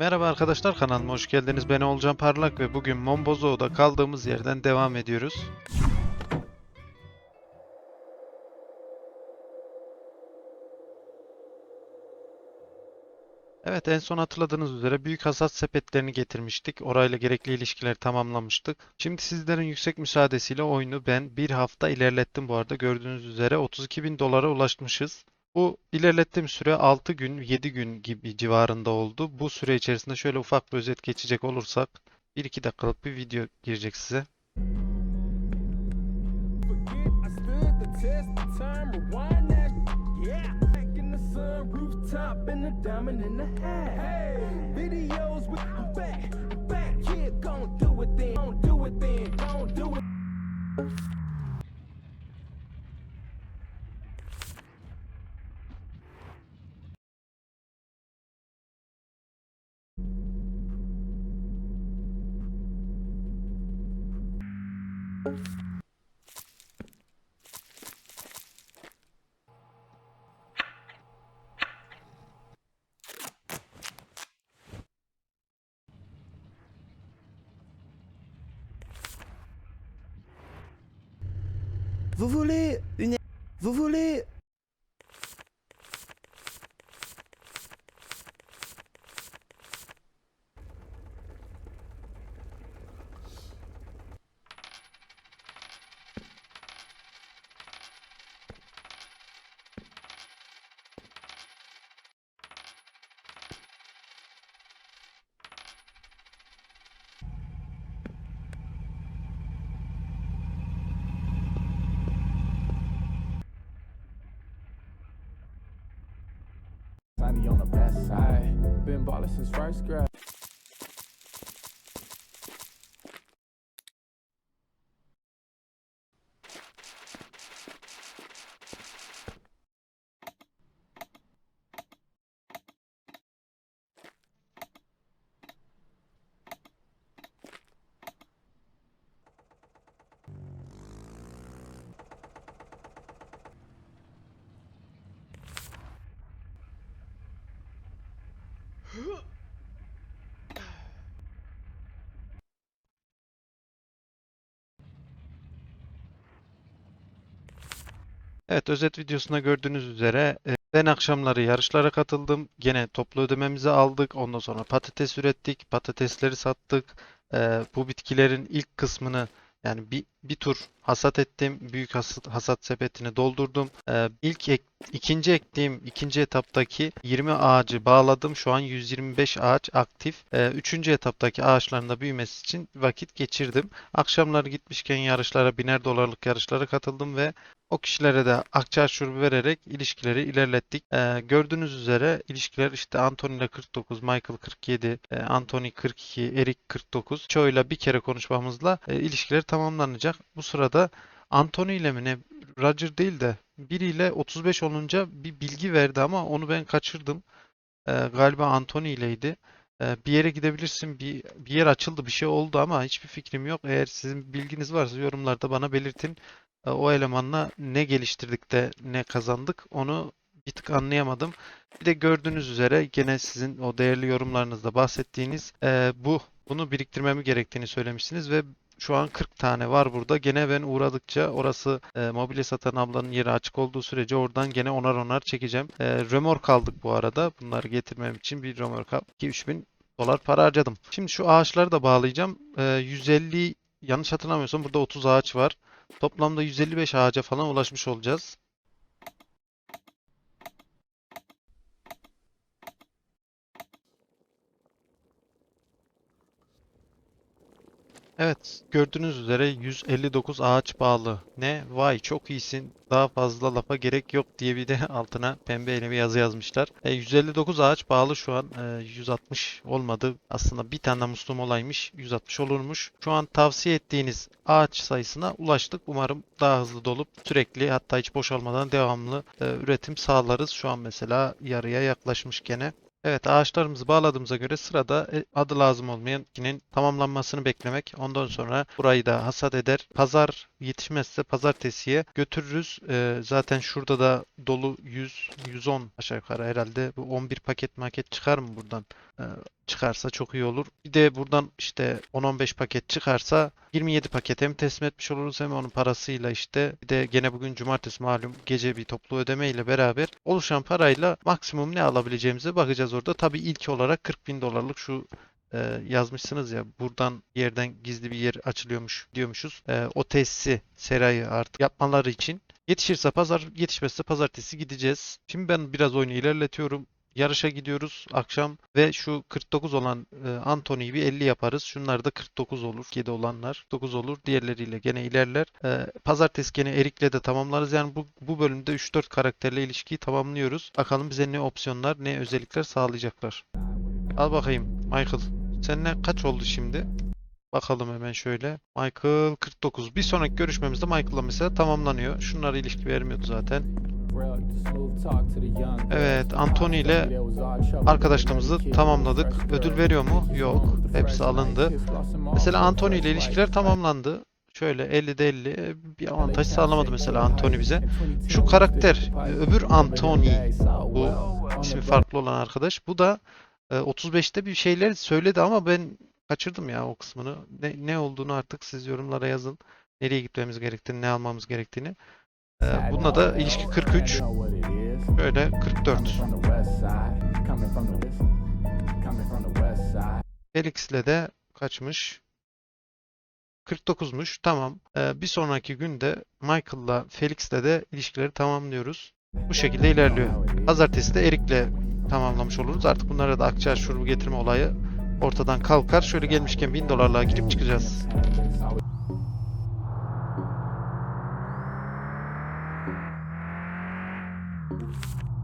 Merhaba arkadaşlar kanalıma hoş geldiniz. Ben Olcan Parlak ve bugün Mombozo'da kaldığımız yerden devam ediyoruz. Evet en son hatırladığınız üzere büyük hasat sepetlerini getirmiştik. Orayla gerekli ilişkileri tamamlamıştık. Şimdi sizlerin yüksek müsaadesiyle oyunu ben bir hafta ilerlettim bu arada. Gördüğünüz üzere 32 bin dolara ulaşmışız. Bu ilerlettiğim süre 6 gün, 7 gün gibi civarında oldu. Bu süre içerisinde şöyle ufak bir özet geçecek olursak 1-2 dakikalık bir video girecek size. Voulez une... Vous voulez... Polish is first grass. Evet özet videosunda gördüğünüz üzere e, ben akşamları yarışlara katıldım. Gene toplu ödememizi aldık. Ondan sonra patates ürettik. Patatesleri sattık. E, bu bitkilerin ilk kısmını yani bir, bir tur hasat ettim. Büyük hasat, hasat sepetini doldurdum. E, ilk ek, ikinci ektiğim ikinci etaptaki 20 ağacı bağladım. Şu an 125 ağaç aktif. E, üçüncü etaptaki ağaçların da büyümesi için vakit geçirdim. Akşamları gitmişken yarışlara, biner dolarlık yarışlara katıldım ve o kişilere de akçe şurubu vererek ilişkileri ilerlettik. Ee, gördüğünüz üzere ilişkiler işte Anthony ile 49, Michael 47, e, Anthony 42, Eric 49. Çoğuyla bir kere konuşmamızla e, ilişkiler tamamlanacak. Bu sırada Anthony ile mi ne Roger değil de biriyle 35 olunca bir bilgi verdi ama onu ben kaçırdım. Ee, galiba Anthony ileydi. Ee, bir yere gidebilirsin. Bir, bir yer açıldı, bir şey oldu ama hiçbir fikrim yok. Eğer sizin bilginiz varsa yorumlarda bana belirtin. E, o elemanla ne geliştirdik de ne kazandık onu bir tık anlayamadım. Bir de gördüğünüz üzere gene sizin o değerli yorumlarınızda bahsettiğiniz e, bu bunu biriktirmemi gerektiğini söylemişsiniz ve şu an 40 tane var burada. Gene ben uğradıkça orası e, mobilya satan ablanın yeri açık olduğu sürece oradan gene onar onar çekeceğim. E, römork aldık bu arada. Bunları getirmem için bir römork 2-3 bin dolar para harcadım. Şimdi şu ağaçları da bağlayacağım. E, 150 yanlış hatırlamıyorsam burada 30 ağaç var. Toplamda 155 ağaca falan ulaşmış olacağız. Evet, gördüğünüz üzere 159 ağaç bağlı. Ne? Vay çok iyisin. Daha fazla lafa gerek yok diye bir de altına pembeyle bir yazı yazmışlar. E, 159 ağaç bağlı şu an. E, 160 olmadı. Aslında bir tane muslum olaymış. 160 olurmuş. Şu an tavsiye ettiğiniz ağaç sayısına ulaştık. Umarım daha hızlı dolup sürekli hatta hiç boşalmadan devamlı e, üretim sağlarız. Şu an mesela yarıya yaklaşmış gene. Evet ağaçlarımızı bağladığımıza göre sırada e, adı lazım olmayan bitkinin tamamlanmasını beklemek. Ondan sonra burayı da hasat eder. Pazar yetişmezse pazartesiye götürürüz. Ee, zaten şurada da dolu 100 110 aşağı yukarı herhalde bu 11 paket maket çıkar mı buradan? Ee, çıkarsa çok iyi olur. Bir de buradan işte 10-15 paket çıkarsa 27 paket hem teslim etmiş oluruz hem onun parasıyla işte bir de gene bugün cumartesi malum gece bir toplu ödeme ile beraber oluşan parayla maksimum ne alabileceğimize bakacağız orada. Tabii ilk olarak 40 bin dolarlık şu e, yazmışsınız ya buradan yerden gizli bir yer açılıyormuş diyormuşuz. E, o tesisi serayı artık yapmaları için yetişirse pazar yetişmezse pazartesi gideceğiz. Şimdi ben biraz oyunu ilerletiyorum. Yarışa gidiyoruz akşam ve şu 49 olan e, Anthony'yi bir 50 yaparız. Şunlar da 49 olur. 7 olanlar 49 olur. Diğerleriyle gene ilerler. E, pazartesi gene Erik'le de tamamlarız. Yani bu, bu bölümde 3-4 karakterle ilişkiyi tamamlıyoruz. Bakalım bize ne opsiyonlar ne özellikler sağlayacaklar. Al bakayım Michael. Seninle kaç oldu şimdi? Bakalım hemen şöyle. Michael 49. Bir sonraki görüşmemizde Michael'la mesela tamamlanıyor. Şunlara ilişki vermiyordu zaten. Evet, Anthony ile arkadaşlığımızı tamamladık. Ödül veriyor mu? Yok. Hepsi alındı. Mesela Anthony ile ilişkiler tamamlandı. Şöyle 50'de 50 bir avantaj sağlamadı mesela Anthony bize. Şu karakter öbür Anthony bu ismi farklı olan arkadaş. Bu da e, 35'te bir şeyler söyledi ama ben kaçırdım ya o kısmını. Ne, ne olduğunu artık siz yorumlara yazın. Nereye gitmemiz gerektiğini, ne almamız gerektiğini. E, bununla da ilişki 43. Böyle 44. Felix'le de kaçmış? 49'muş. Tamam. Ee, bir sonraki günde Michael'la Felix'le de ilişkileri tamamlıyoruz. Bu şekilde ilerliyor. Pazartesi de Erik'le tamamlamış oluruz. Artık bunlara da akçe şurubu getirme olayı ortadan kalkar. Şöyle gelmişken 1000 dolarlığa girip çıkacağız.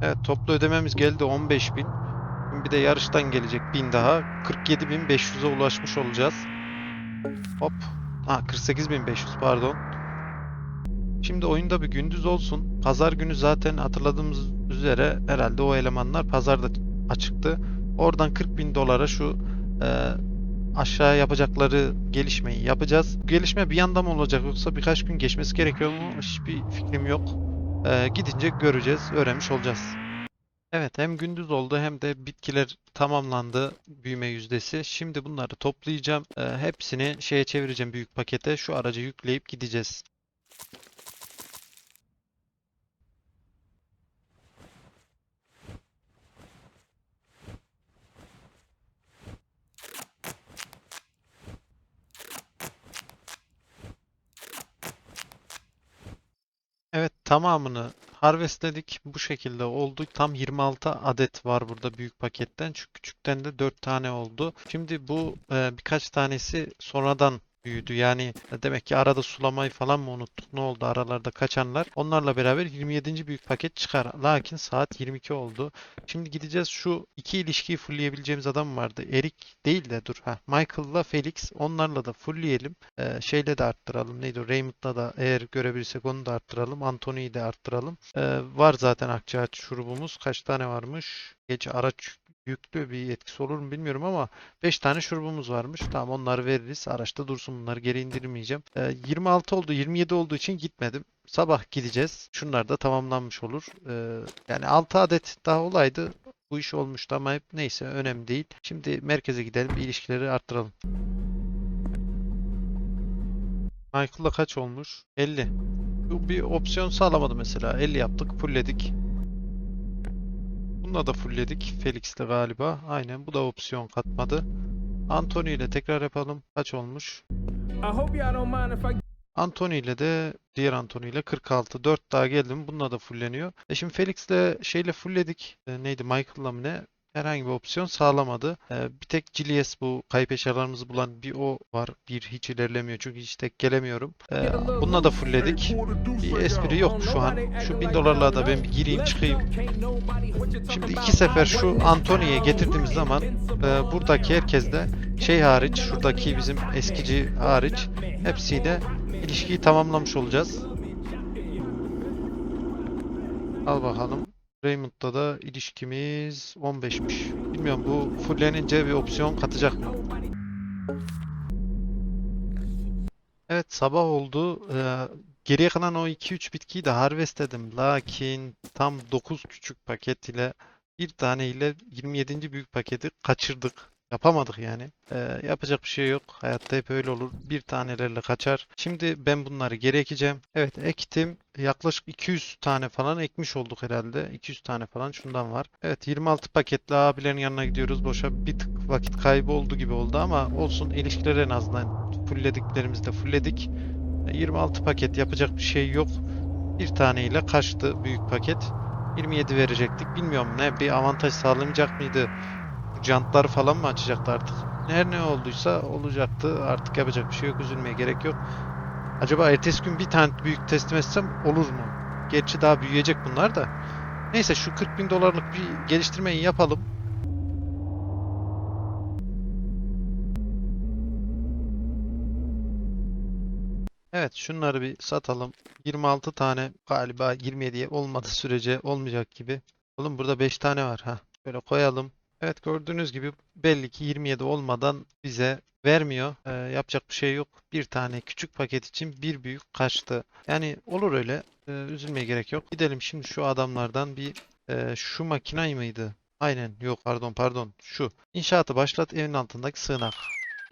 Evet toplu ödememiz geldi 15.000. Şimdi bir de yarıştan gelecek 1000 daha. 47.500'e ulaşmış olacağız. Hop. Ha 48.500 pardon. Şimdi oyunda bir gündüz olsun. Pazar günü zaten hatırladığımız üzere herhalde o elemanlar pazarda açıktı. Oradan 40.000 dolara şu e, aşağı yapacakları gelişmeyi yapacağız. Bu gelişme bir yanda mı olacak yoksa birkaç gün geçmesi gerekiyor mu? Hiçbir fikrim yok. E, gidince göreceğiz, öğrenmiş olacağız. Evet, hem gündüz oldu hem de bitkiler tamamlandı büyüme yüzdesi. Şimdi bunları toplayacağım. E, hepsini şeye çevireceğim büyük pakete. Şu araca yükleyip gideceğiz. Evet tamamını harvestledik. Bu şekilde oldu. Tam 26 adet var burada büyük paketten. Şu küçükten de 4 tane oldu. Şimdi bu e, birkaç tanesi sonradan büyüdü. Yani demek ki arada sulamayı falan mı unuttuk? Ne oldu aralarda kaçanlar? Onlarla beraber 27. büyük paket çıkar. Lakin saat 22 oldu. Şimdi gideceğiz şu iki ilişkiyi fullleyebileceğimiz adam vardı. Erik değil de dur. Ha, Michael'la Felix. Onlarla da fullleyelim. Ee, şeyle de arttıralım. Neydi o? Raymond'la da eğer görebilirsek onu da arttıralım. Anthony'yi de arttıralım. Ee, var zaten akçaağaç şurubumuz. Kaç tane varmış? Geç araç yüklü bir etkisi olur mu bilmiyorum ama 5 tane şurubumuz varmış. Tamam onları veririz. Araçta dursun bunları geri indirmeyeceğim. Ee, 26 oldu 27 olduğu için gitmedim. Sabah gideceğiz. Şunlar da tamamlanmış olur. Ee, yani 6 adet daha olaydı bu iş olmuştu ama hep neyse önemli değil. Şimdi merkeze gidelim ilişkileri arttıralım. Michael'la kaç olmuş? 50. Bu bir opsiyon sağlamadı mesela. 50 yaptık, fullledik. Bununla da fullledik. Felix'le galiba. Aynen bu da opsiyon katmadı. Anthony ile tekrar yapalım. Kaç olmuş? Anthony ile de diğer Anthony ile 46. 4 daha geldi mi bununla da fulleniyor. E şimdi Felix'le şeyle fullledik. E, neydi Michael'la mı ne? Herhangi bir opsiyon sağlamadı. E, bir tek GLS bu kayıp eşyalarımızı bulan bir o var. Bir hiç ilerlemiyor çünkü hiç tek gelemiyorum. E, bununla da fullledik. Bir espri yok şu an. Şu 1000 dolarla da ben bir gireyim çıkayım. Şimdi iki sefer şu Anthony'ye getirdiğimiz zaman e, buradaki herkes de şey hariç, şuradaki bizim eskici hariç hepsiyle ilişkiyi tamamlamış olacağız. Al bakalım. Raymond'da da ilişkimiz 15'miş. Bilmiyorum bu fullenince bir opsiyon katacak mı? Evet sabah oldu. Ee, geriye kalan o 2-3 bitkiyi de harvestledim. Lakin tam 9 küçük paket ile bir tane ile 27. büyük paketi kaçırdık. Yapamadık yani. Ee, yapacak bir şey yok. Hayatta hep öyle olur. Bir tanelerle kaçar. Şimdi ben bunları geri ekeceğim. Evet ektim. Yaklaşık 200 tane falan ekmiş olduk herhalde. 200 tane falan şundan var. Evet 26 paketle abilerin yanına gidiyoruz. Boşa bir tık vakit kaybı oldu gibi oldu ama olsun. İlişkileri en azından fulllediklerimizi de fullledik. 26 paket yapacak bir şey yok. Bir taneyle kaçtı büyük paket. 27 verecektik. Bilmiyorum ne bir avantaj sağlanacak mıydı? Jantları falan mı açacaktı artık? Her ne olduysa olacaktı. Artık yapacak bir şey yok. Üzülmeye gerek yok. Acaba ertesi gün bir tane büyük teslim etsem olur mu? Gerçi daha büyüyecek bunlar da. Neyse şu 40 bin dolarlık bir geliştirmeyi yapalım. Evet şunları bir satalım. 26 tane galiba 27'ye olmadığı sürece olmayacak gibi. Oğlum burada 5 tane var ha. Böyle koyalım. Evet gördüğünüz gibi belli ki 27 olmadan bize vermiyor. Ee, yapacak bir şey yok. Bir tane küçük paket için bir büyük kaçtı. Yani olur öyle. Ee, üzülmeye gerek yok. Gidelim şimdi şu adamlardan bir e, şu makinay mıydı? Aynen yok pardon pardon şu. İnşaatı başlat evin altındaki sığınak.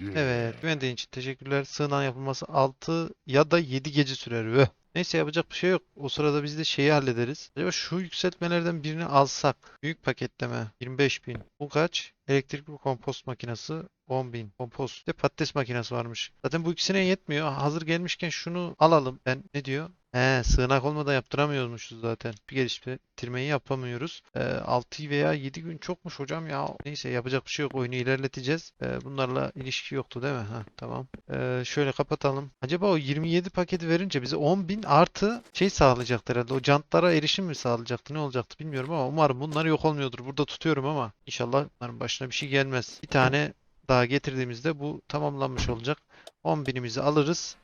Evet, güvendiğin için teşekkürler. Sığınağın yapılması 6 ya da 7 gece sürer. Öh. Neyse yapacak bir şey yok. O sırada biz de şeyi hallederiz. Acaba şu yükseltmelerden birini alsak. Büyük paketleme 25.000. Bu kaç? Elektrikli kompost makinesi 10.000. Kompost. Bir patates makinesi varmış. Zaten bu ikisine yetmiyor. Hazır gelmişken şunu alalım. Ben ne diyor? He, sığınak olmadan yaptıramıyormuşuz zaten. Bir geliştirmeyi yapamıyoruz. Ee, 6 veya 7 gün çokmuş hocam ya. Neyse yapacak bir şey yok. Oyunu ilerleteceğiz. Ee, bunlarla ilişki yoktu değil mi? Ha, tamam. Ee, şöyle kapatalım. Acaba o 27 paketi verince bize 10.000 artı şey sağlayacaktı herhalde. O jantlara erişim mi sağlayacaktı? Ne olacaktı bilmiyorum ama umarım bunlar yok olmuyordur. Burada tutuyorum ama inşallah bunların başına bir şey gelmez. Bir tane daha getirdiğimizde bu tamamlanmış olacak. 10.000'imizi alırız.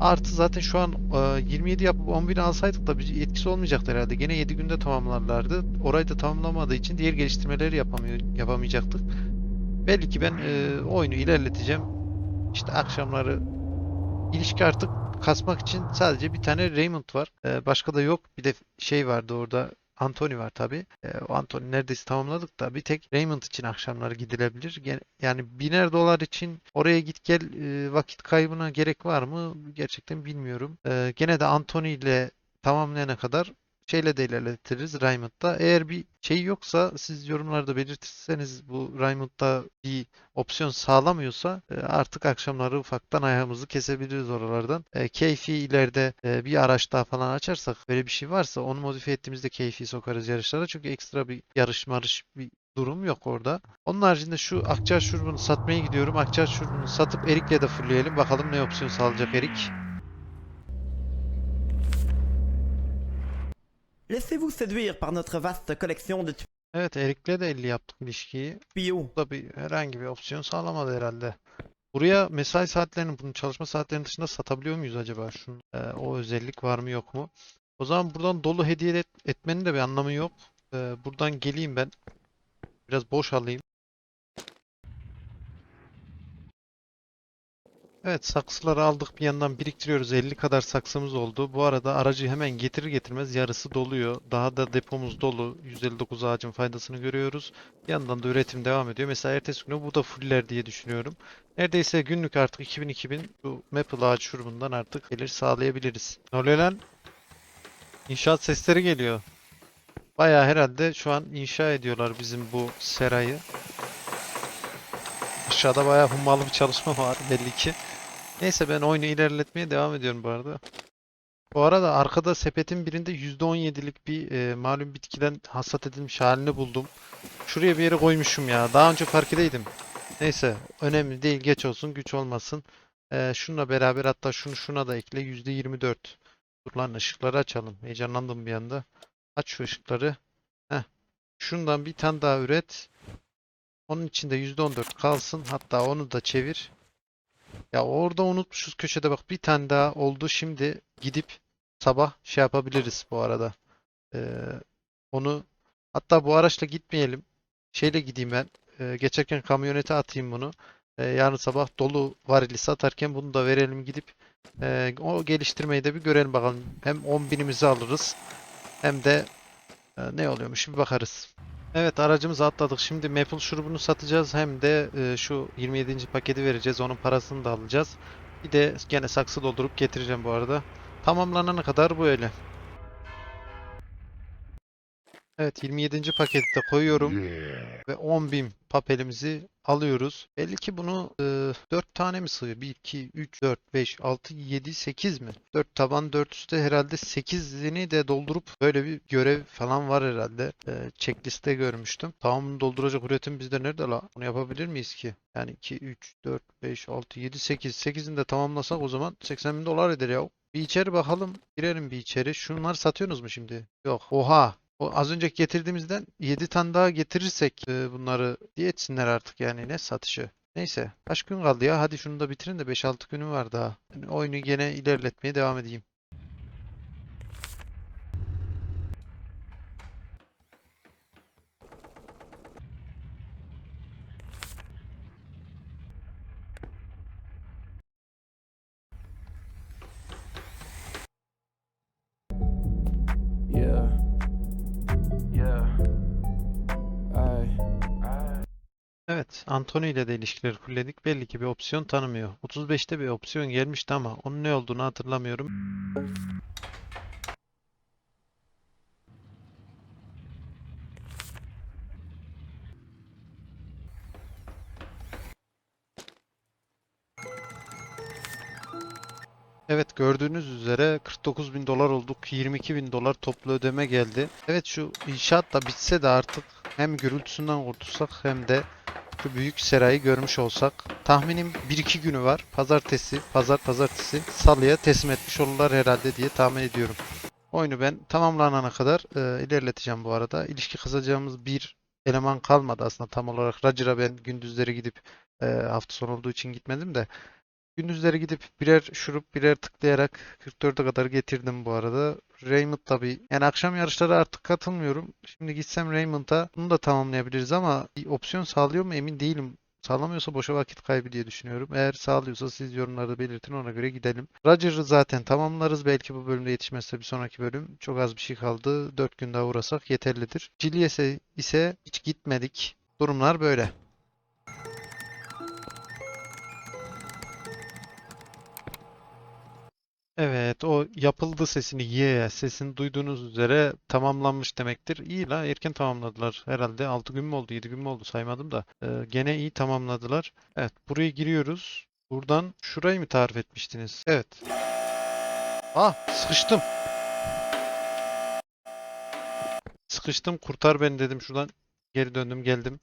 Artı zaten şu an e, 27 yapıp 10.000 alsaydık da bir etkisi olmayacaktı herhalde. Gene 7 günde tamamlarlardı. Orayı da tamamlamadığı için diğer geliştirmeleri yapamıyor, yapamayacaktık. Belli ki ben e, oyunu ilerleteceğim. İşte akşamları ilişki artık kasmak için sadece bir tane Raymond var. E, başka da yok. Bir de şey vardı orada. Anthony var tabi. o Anthony neredeyse tamamladık da bir tek Raymond için akşamları gidilebilir. Yani biner dolar için oraya git gel e, vakit kaybına gerek var mı? Gerçekten bilmiyorum. E, gene de Anthony ile tamamlayana kadar şeyle de ilerletiriz Raymond'da. Eğer bir şey yoksa siz yorumlarda belirtirseniz bu Raymond'da bir opsiyon sağlamıyorsa e, artık akşamları ufaktan ayağımızı kesebiliriz oralardan. E, keyfi ileride e, bir araç daha falan açarsak böyle bir şey varsa onu modifiye ettiğimizde keyfi sokarız yarışlara. Çünkü ekstra bir yarış marış bir durum yok orada. Onun haricinde şu akçaar şurubunu satmaya gidiyorum. Akçaar şurubunu satıp Erik'le de fullleyelim. Bakalım ne opsiyon sağlayacak Erik. Laissez-vous séduire par notre vaste collection de Evet Erik'le de 50 yaptık ilişkiyi. tuyaux. Bu da bir herhangi bir opsiyon sağlamadı herhalde. Buraya mesai saatlerini, bunun çalışma saatlerinin dışında satabiliyor muyuz acaba? Şunun, e, o özellik var mı yok mu? O zaman buradan dolu hediye et- etmenin de bir anlamı yok. E, buradan geleyim ben. Biraz boş alayım. Evet saksıları aldık bir yandan biriktiriyoruz. 50 kadar saksımız oldu. Bu arada aracı hemen getirir getirmez yarısı doluyor. Daha da depomuz dolu. 159 ağacın faydasını görüyoruz. Bir yandan da üretim devam ediyor. Mesela ertesi günü bu da fuller diye düşünüyorum. Neredeyse günlük artık 2000-2000 bu maple ağaç şurubundan artık gelir sağlayabiliriz. Ne oluyor lan? İnşaat sesleri geliyor. Bayağı herhalde şu an inşa ediyorlar bizim bu serayı. Aşağıda bayağı hummalı bir çalışma var belli ki. Neyse ben oyunu ilerletmeye devam ediyorum bu arada. Bu arada arkada sepetin birinde %17'lik bir e, malum bitkiden hasat edilmiş halini buldum. Şuraya bir yere koymuşum ya. Daha önce fark edeydim. Neyse önemli değil geç olsun güç olmasın. E, şununla beraber hatta şunu şuna da ekle %24. Dur lan ışıkları açalım. Heyecanlandım bir anda. Aç şu ışıkları. Heh. Şundan bir tane daha üret. Onun içinde %14 kalsın. Hatta onu da çevir. Ya orada unutmuşuz köşede bak bir tane daha oldu. Şimdi gidip sabah şey yapabiliriz bu arada. Ee, onu hatta bu araçla gitmeyelim. Şeyle gideyim ben. Ee, geçerken kamyonete atayım bunu. Ee, yarın sabah dolu varili satarken bunu da verelim gidip ee, o geliştirmeyi de bir görelim bakalım. Hem 10 binimizi alırız hem de e, ne oluyormuş bir bakarız. Evet aracımızı atladık. Şimdi maple şurubunu satacağız. Hem de e, şu 27. paketi vereceğiz. Onun parasını da alacağız. Bir de gene saksı doldurup getireceğim bu arada. Tamamlanana kadar bu öyle. Evet 27. paketi de koyuyorum. Ve 10.000 papelimizi alıyoruz. Belli ki bunu e, 4 tane mi sığıyor? 1, 2, 3, 4, 5, 6, 7, 8 mi? 4 taban 4 üstte herhalde 8'ini de doldurup böyle bir görev falan var herhalde. E, checkliste görmüştüm. Tamamını dolduracak üretim bizde nerede la? Bunu yapabilir miyiz ki? Yani 2, 3, 4, 5, 6, 7, 8. 8'ini de tamamlasak o zaman 80 bin dolar eder ya. Bir içeri bakalım. Girelim bir içeri. Şunları satıyorsunuz mu şimdi? Yok. Oha. O az önceki getirdiğimizden 7 tane daha getirirsek e, bunları diye etsinler artık yani ne satışı. Neyse kaç gün kaldı ya hadi şunu da bitirin de 5-6 günüm var daha. Yani oyunu gene ilerletmeye devam edeyim. Anthony ile de ilişkileri fulledik. Belli ki bir opsiyon tanımıyor. 35'te bir opsiyon gelmişti ama onun ne olduğunu hatırlamıyorum. Evet gördüğünüz üzere 49 bin dolar olduk. 22 bin dolar toplu ödeme geldi. Evet şu inşaat da bitse de artık hem gürültüsünden kurtulsak hem de şu büyük serayı görmüş olsak. Tahminim 1-2 günü var. Pazartesi, pazar pazartesi, salıya teslim etmiş olurlar herhalde diye tahmin ediyorum. Oyunu ben tamamlanana kadar e, ilerleteceğim bu arada. İlişki kızacağımız bir eleman kalmadı aslında tam olarak. Roger'a ben gündüzleri gidip e, hafta sonu olduğu için gitmedim de Gündüzleri gidip birer şurup birer tıklayarak 44'e kadar getirdim bu arada. Raymond tabii. Yani akşam yarışlara artık katılmıyorum. Şimdi gitsem Raymond'a bunu da tamamlayabiliriz ama bir opsiyon sağlıyor mu emin değilim. Sağlamıyorsa boşa vakit kaybı diye düşünüyorum. Eğer sağlıyorsa siz yorumlarda belirtin ona göre gidelim. Roger'ı zaten tamamlarız. Belki bu bölümde yetişmezse bir sonraki bölüm. Çok az bir şey kaldı. 4 gün daha uğrasak yeterlidir. Cilies'e ise hiç gitmedik. Durumlar böyle. Evet, o yapıldı sesini ye sesini duyduğunuz üzere tamamlanmış demektir. İyi la erken tamamladılar herhalde 6 gün mü oldu 7 gün mü oldu saymadım da Ee, gene iyi tamamladılar. Evet buraya giriyoruz. Buradan şurayı mı tarif etmiştiniz? Evet. Ah sıkıştım. Sıkıştım kurtar beni dedim şuradan geri döndüm geldim.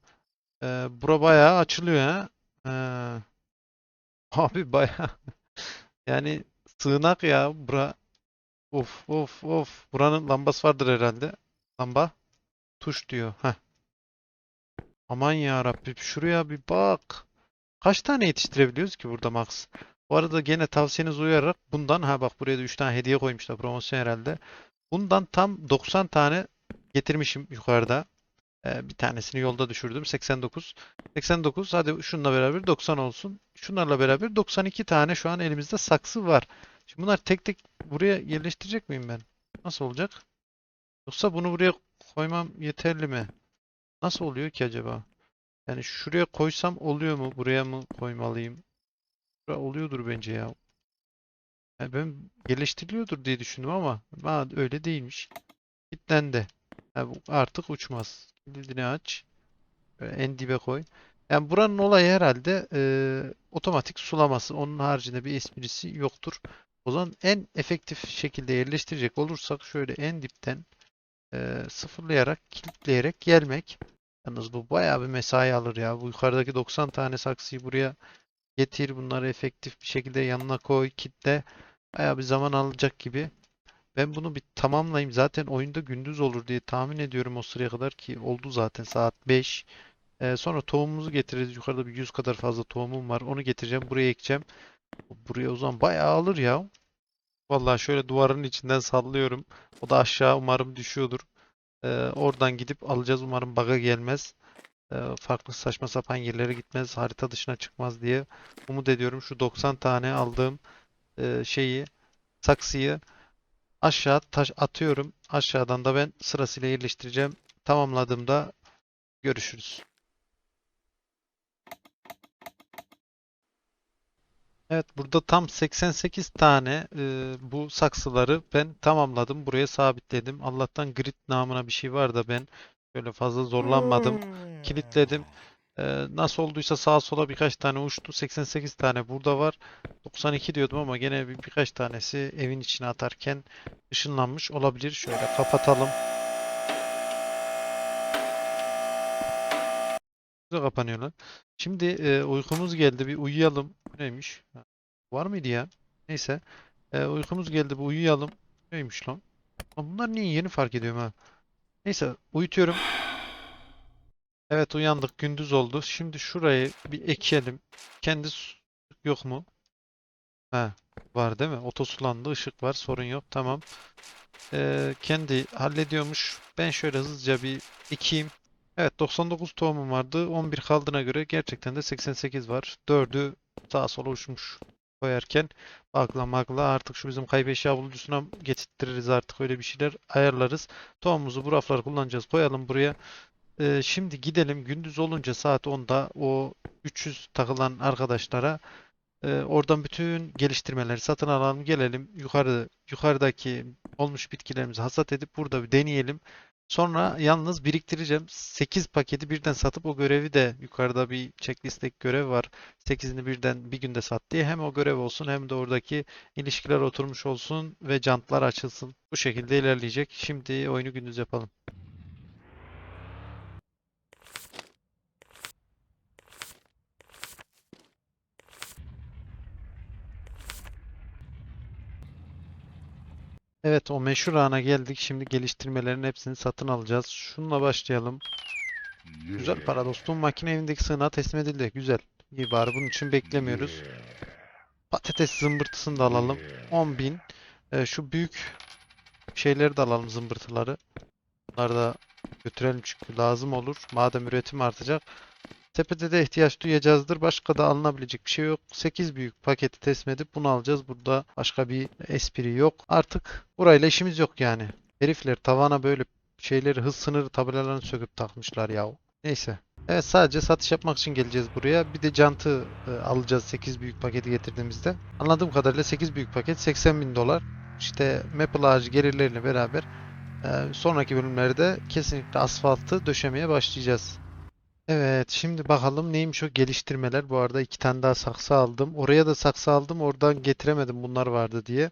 Ee, bura bayağı açılıyor ha. Ee, abi bayağı yani Sığınak ya bura. Of of of. Buranın lambası vardır herhalde. Lamba. Tuş diyor. Heh. Aman ya Rabbim şuraya bir bak. Kaç tane yetiştirebiliyoruz ki burada max? Bu arada gene tavsiyenize uyarak bundan ha bak buraya da 3 tane hediye koymuşlar promosyon herhalde. Bundan tam 90 tane getirmişim yukarıda. Ee, bir tanesini yolda düşürdüm 89. 89 hadi şununla beraber 90 olsun. Şunlarla beraber 92 tane şu an elimizde saksı var. Şimdi bunlar tek tek buraya yerleştirecek miyim ben? Nasıl olacak? Yoksa bunu buraya koymam yeterli mi? Nasıl oluyor ki acaba? Yani şuraya koysam oluyor mu? Buraya mı koymalıyım? Bura oluyordur bence ya. Yani ben yerleştiriliyordur diye düşündüm ama ha, öyle değilmiş. Kilitlendi. Ha, bu artık uçmaz. Kilidini aç. En dibe koy. Yani buranın olayı herhalde e, otomatik sulaması. Onun haricinde bir esprisi yoktur. O zaman en efektif şekilde yerleştirecek olursak şöyle en dipten e, sıfırlayarak, kilitleyerek gelmek. Yalnız bu bayağı bir mesai alır ya. Bu yukarıdaki 90 tane saksıyı buraya getir. Bunları efektif bir şekilde yanına koy, kitle. Bayağı bir zaman alacak gibi. Ben bunu bir tamamlayayım. Zaten oyunda gündüz olur diye tahmin ediyorum o sıraya kadar ki oldu zaten saat 5. Ee, sonra tohumumuzu getiririz. Yukarıda bir 100 kadar fazla tohumum var. Onu getireceğim. Buraya ekeceğim. Buraya o zaman bayağı alır ya. Vallahi şöyle duvarın içinden sallıyorum. O da aşağı umarım düşüyordur. Ee, oradan gidip alacağız. Umarım bug'a gelmez. Ee, farklı saçma sapan yerlere gitmez. Harita dışına çıkmaz diye umut ediyorum. Şu 90 tane aldığım e, şeyi saksıyı aşağı taş atıyorum. Aşağıdan da ben sırasıyla yerleştireceğim. Tamamladığımda Görüşürüz. Evet burada tam 88 tane e, bu saksıları ben tamamladım. Buraya sabitledim. Allah'tan grid namına bir şey var da ben böyle fazla zorlanmadım. Kilitledim. E, nasıl olduysa sağa sola birkaç tane uçtu. 88 tane burada var. 92 diyordum ama gene bir, birkaç tanesi evin içine atarken ışınlanmış olabilir. Şöyle kapatalım. Güzel kapanıyorlar. Şimdi e, uykumuz geldi. Bir uyuyalım. Neymiş? Var mıydı ya? Neyse. E, uykumuz geldi. Bir uyuyalım. Neymiş lan? Lan bunlar niye yeni fark ediyorum ha? Neyse uyutuyorum. Evet uyandık. Gündüz oldu. Şimdi şurayı bir ekelim. Kendi yok mu? Ha, var değil mi? Otosulandı. ışık var. Sorun yok. Tamam. E, kendi hallediyormuş. Ben şöyle hızlıca bir ekeyim. Evet 99 tohumum vardı. 11 kaldığına göre gerçekten de 88 var. 4'ü sağa sola uçmuş koyarken bakla makla artık şu bizim kayıp eşya bulucusuna getirtiriz artık öyle bir şeyler ayarlarız. Tohumumuzu bu rafları kullanacağız. Koyalım buraya. Ee, şimdi gidelim gündüz olunca saat 10'da o 300 takılan arkadaşlara e, oradan bütün geliştirmeleri satın alalım gelelim yukarı yukarıdaki olmuş bitkilerimizi hasat edip burada bir deneyelim. Sonra yalnız biriktireceğim. 8 paketi birden satıp o görevi de yukarıda bir checklist'teki görev var. 8'ini birden bir günde sat diye. Hem o görev olsun hem de oradaki ilişkiler oturmuş olsun ve jantlar açılsın. Bu şekilde ilerleyecek. Şimdi oyunu gündüz yapalım. Evet o meşhur ana geldik. Şimdi geliştirmelerin hepsini satın alacağız. Şununla başlayalım. Güzel para dostum. Makine evindeki sığınağa teslim edildi. Güzel. İyi bari bunun için beklemiyoruz. Patates zımbırtısını da alalım. 10.000. Ee, şu büyük şeyleri de alalım zımbırtıları. Bunları da götürelim çünkü lazım olur. Madem üretim artacak. Sepete de ihtiyaç duyacağızdır. Başka da alınabilecek bir şey yok. 8 büyük paketi teslim edip bunu alacağız. Burada başka bir espri yok. Artık burayla işimiz yok yani. Herifler tavana böyle şeyleri hız sınırı tabelalarını söküp takmışlar yahu. Neyse. Evet sadece satış yapmak için geleceğiz buraya. Bir de jantı e, alacağız 8 büyük paketi getirdiğimizde. Anladığım kadarıyla 8 büyük paket 80 bin dolar. İşte Maple ağacı gelirleriyle beraber e, sonraki bölümlerde kesinlikle asfaltı döşemeye başlayacağız. Evet şimdi bakalım neymiş o geliştirmeler. Bu arada iki tane daha saksı aldım. Oraya da saksı aldım. Oradan getiremedim bunlar vardı diye.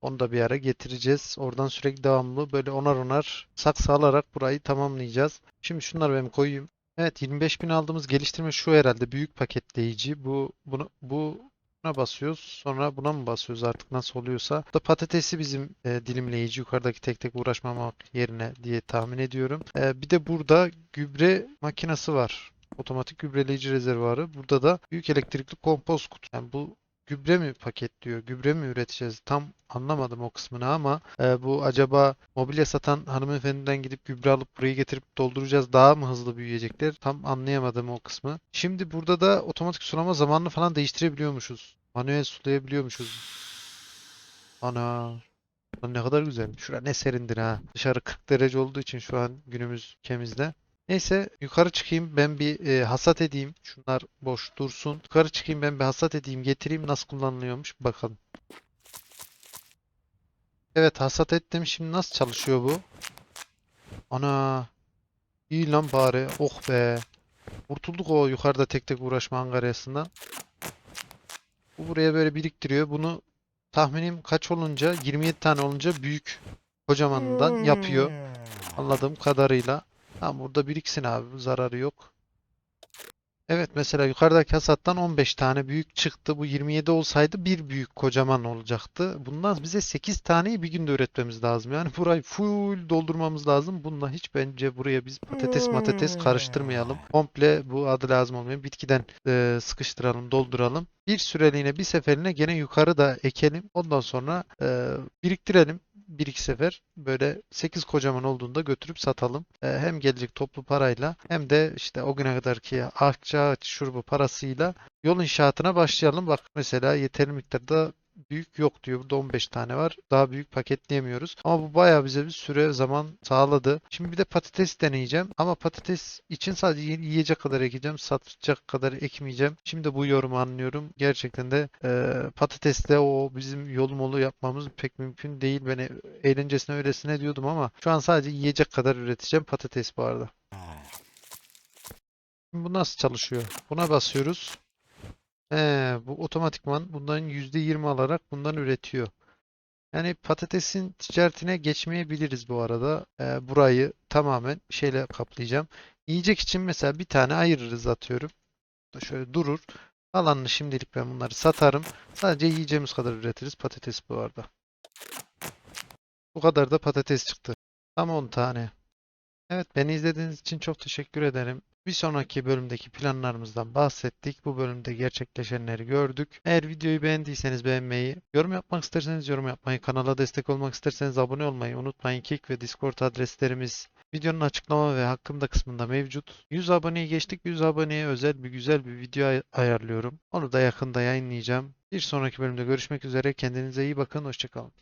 Onu da bir ara getireceğiz. Oradan sürekli devamlı böyle onar onar saksı alarak burayı tamamlayacağız. Şimdi şunları ben koyayım. Evet 25.000 aldığımız geliştirme şu herhalde büyük paketleyici. Bu bunu bu buna basıyoruz. Sonra buna mı basıyoruz artık nasıl oluyorsa. Da patatesi bizim e, dilimleyici yukarıdaki tek tek uğraşmamak yerine diye tahmin ediyorum. E, bir de burada gübre makinesi var. Otomatik gübreleyici rezervuarı. Burada da büyük elektrikli kompost kutu. Yani bu gübre mi paketliyor? Gübre mi üreteceğiz? Tam anlamadım o kısmını ama e, bu acaba mobilya satan hanımefendiden gidip gübre alıp burayı getirip dolduracağız daha mı hızlı büyüyecekler? Tam anlayamadım o kısmı. Şimdi burada da otomatik sulama zamanını falan değiştirebiliyormuşuz. Manuel sulayabiliyormuşuz. Ana. Lan ne kadar güzel. Şura ne serindir ha. Dışarı 40 derece olduğu için şu an günümüz ülkemizde. Neyse yukarı çıkayım ben bir e, hasat edeyim. Şunlar boş dursun. Yukarı çıkayım ben bir hasat edeyim getireyim nasıl kullanılıyormuş bakalım. Evet hasat ettim. Şimdi nasıl çalışıyor bu? Ana. İyi lan bari. Oh be. Kurtulduk o yukarıda tek tek uğraşma angaryasından. Bu buraya böyle biriktiriyor. Bunu tahminim kaç olunca 27 tane olunca büyük kocamanından yapıyor. Anladığım kadarıyla. Tamam burada biriksin abi. Zararı yok. Evet mesela yukarıdaki hasattan 15 tane büyük çıktı. Bu 27 olsaydı bir büyük kocaman olacaktı. Bundan bize 8 taneyi bir günde üretmemiz lazım. Yani burayı full doldurmamız lazım. Bununla hiç bence buraya biz patates matates karıştırmayalım. Komple bu adı lazım olmayan bitkiden e, sıkıştıralım, dolduralım. Bir süreliğine bir seferine gene yukarı da ekelim. Ondan sonra e, biriktirelim. Bir iki sefer böyle 8 kocaman olduğunda götürüp satalım. E, hem gelecek toplu parayla hem de işte o güne kadarki akça şurubu parasıyla yol inşaatına başlayalım. Bak mesela yeterli miktarda büyük yok diyor. Burada 15 tane var. Daha büyük paketleyemiyoruz. Ama bu bayağı bize bir süre zaman sağladı. Şimdi bir de patates deneyeceğim. Ama patates için sadece yi- yiyecek kadar ekeceğim. Satacak kadar ekmeyeceğim. Şimdi bu yorumu anlıyorum. Gerçekten de e, patatesle o bizim yol molu yapmamız pek mümkün değil. Ben e- eğlencesine öylesine diyordum ama şu an sadece yiyecek kadar üreteceğim patates bu arada. Bu nasıl çalışıyor? Buna basıyoruz. Ee, bu otomatikman bundan %20 alarak bundan üretiyor. Yani patatesin ticaretine geçmeyebiliriz bu arada. Ee, burayı tamamen şeyle kaplayacağım. Yiyecek için mesela bir tane ayırırız atıyorum. Şöyle durur. Alanını şimdilik ben bunları satarım. Sadece yiyeceğimiz kadar üretiriz patates bu arada. Bu kadar da patates çıktı. Tam 10 tane. Evet, beni izlediğiniz için çok teşekkür ederim. Bir sonraki bölümdeki planlarımızdan bahsettik. Bu bölümde gerçekleşenleri gördük. Eğer videoyu beğendiyseniz beğenmeyi, yorum yapmak isterseniz yorum yapmayı, kanala destek olmak isterseniz abone olmayı unutmayın. Kik ve Discord adreslerimiz videonun açıklama ve hakkımda kısmında mevcut. 100 aboneyi geçtik. 100 aboneye özel bir güzel bir video ay- ayarlıyorum. Onu da yakında yayınlayacağım. Bir sonraki bölümde görüşmek üzere. Kendinize iyi bakın. Hoşçakalın.